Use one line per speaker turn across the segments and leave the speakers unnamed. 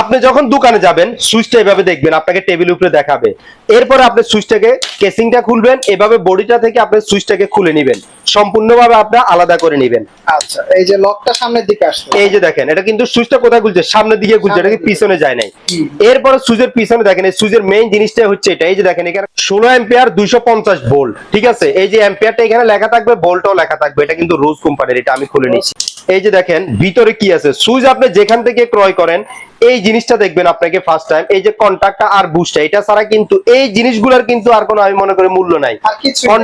আপনি যখন দোকানে যাবেন সুইচটা এভাবে দেখবেন আপনাকে টেবিল উপরে দেখাবে। এরপরে আপনি সুইচটাকে কেসিংটা খুলবেন এভাবে বডিটা থেকে আপনি সুইচটাকে খুলে নেবেন। সম্পূর্ণভাবে আপনার আলাদা করে নেবেন।
আচ্ছা এই যে লকটা সামনের দিকে আসছে
এই যে দেখেন এটা কিন্তু সুইচটা কোথায় খুলছে? সামনের দিকে খুলছে এটা কি পিছনে যায় নাই। এরপরে সুইচের পিছনে দেখেন এই সুইচের মেইন জিনিসটা হচ্ছে এটা। এই যে দেখেন এখানে ষোলো এম্পিয়ার দুইশো পঞ্চাশ ভোল্ট ঠিক আছে? এই যে এম্পিয়ারটা এখানে লেখা থাকবে ভোল্টও লেখা থাকবে। এটা কিন্তু রোজ কোম্পানির এটা আমি খুলে নিচ্ছি। এই যে দেখেন ভিতরে কি আছে? সুইচ আপনি যেখান থেকে ক্রয় করেন এই জিনিসটা দেখবেন আপনাকে ফার্স্ট টাইম এই যে কন্টাক্টটা আর বুস্টটা এটা ছাড়া কিন্তু এই জিনিসগুলোর কিন্তু আর কোনো আমি মনে করি মূল্য নাই।
আর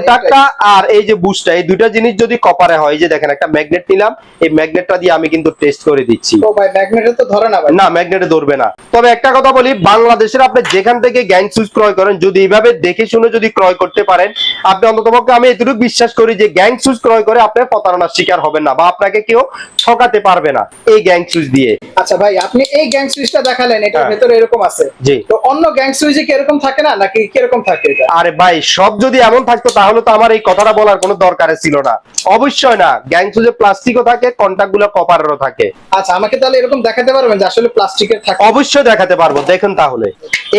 আর এই যে বুস্টটা এই দুটা জিনিস যদি কপারে হয় এই যে দেখেন একটা ম্যাগনেট নিলাম এই ম্যাগনেটটা দিয়ে আমি কিন্তু টেস্ট করে দিচ্ছি।
ও ভাই ম্যাগনেটে তো ধরে না ভাই।
না ম্যাগনেটে ধরবে না। তবে একটা কথা বলি বাংলাদেশের আপনি যেখান থেকে গ্যাং সুইচ ক্রয় করেন যদি এইভাবে দেখে শুনে যদি ক্রয় করতে পারেন আপনি অন্ততপক্ষে আমি এতটুকু বিশ্বাস করি যে গ্যাং সুইচ ক্রয় করে আপনি প্রতারণার শিকার হবেন না বা আপনাকে কেউ ঠকাতে পারবে না এই গ্যাং সুইচ দিয়ে।
আচ্ছা ভাই আপনি এই গ্যাং সুইচটা দেখালেন এটার
হ্যাঁ।
ভেতরে এরকম আছে।
জি।
তো অন্য গ্যাং সুইচে কি এরকম থাকে না নাকি কীরকম থাকে এটা?
আরে ভাই সব যদি এমন থাকতো তাহলে তো আমার এই কথাটা বলার কোনো দরকার ছিল না। অবশ্যই না গ্যাং সুইচে প্লাস্টিকও থাকে কন্টাক্টগুলো কপারেরও থাকে।
আচ্ছা আমাকে তাহলে এরকম দেখাতে পারবেন যে আসলে প্লাস্টিকের থাকে?
অবশ্যই দেখাতে পারব দেখুন তাহলে।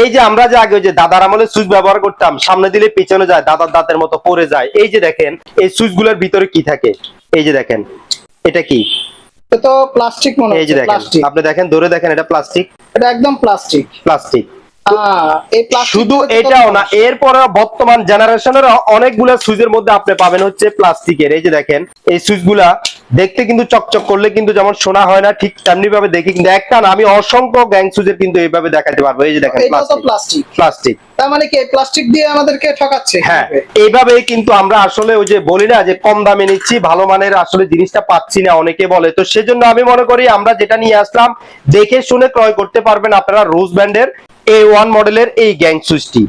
এই যে আমরা যে আগে যে দাদার আমলে সুইচ ব্যবহার করতাম সামনে দিলে পিছনে যায় দাদার দাঁতের মতো পড়ে যায়। এই যে দেখেন এই সুইচগুলোর ভিতরে কি থাকে? এই যে দেখেন এটা কি?
তো প্লাস্টিক মনে
এই যে
হচ্ছে
দেখেন
প্লাস্টিক
আপনি দেখেন ধরে দেখেন এটা প্লাস্টিক
এটা একদম প্লাস্টিক
প্লাস্টিক শুধু এটাও না এরপরে বর্তমান জেনারেশনের অনেকগুলা সুইচের মধ্যে আপনি পাবেন হচ্ছে প্লাস্টিকের। এই যে দেখেন এই সুইচগুলা দেখতে কিন্তু চকচক করলে কিন্তু যেমন শোনা হয় না ঠিক তেমনি ভাবে দেখি কিন্তু একটা না আমি অসংখ্য গ্যাং সুইচের কিন্তু এইভাবে দেখাতে পারব। এই যে দেখেন প্লাস্টিক
প্লাস্টিক
প্লাস্টিক
তার মানে কি প্লাস্টিক দিয়ে আমাদেরকে ঠকাচ্ছে?
হ্যাঁ এইভাবে কিন্তু আমরা আসলে ওই যে বলি না যে কম দামে নিচ্ছি ভালো মানের আসলে জিনিসটা পাচ্ছি না অনেকে বলে। তো সেজন্য আমি মনে করি আমরা যেটা নিয়ে আসলাম দেখে শুনে ক্রয় করতে পারবেন আপনারা রোজ ব্র্যান্ডের এ ওয়ান মডেলের এই গ্যাং সুইচটি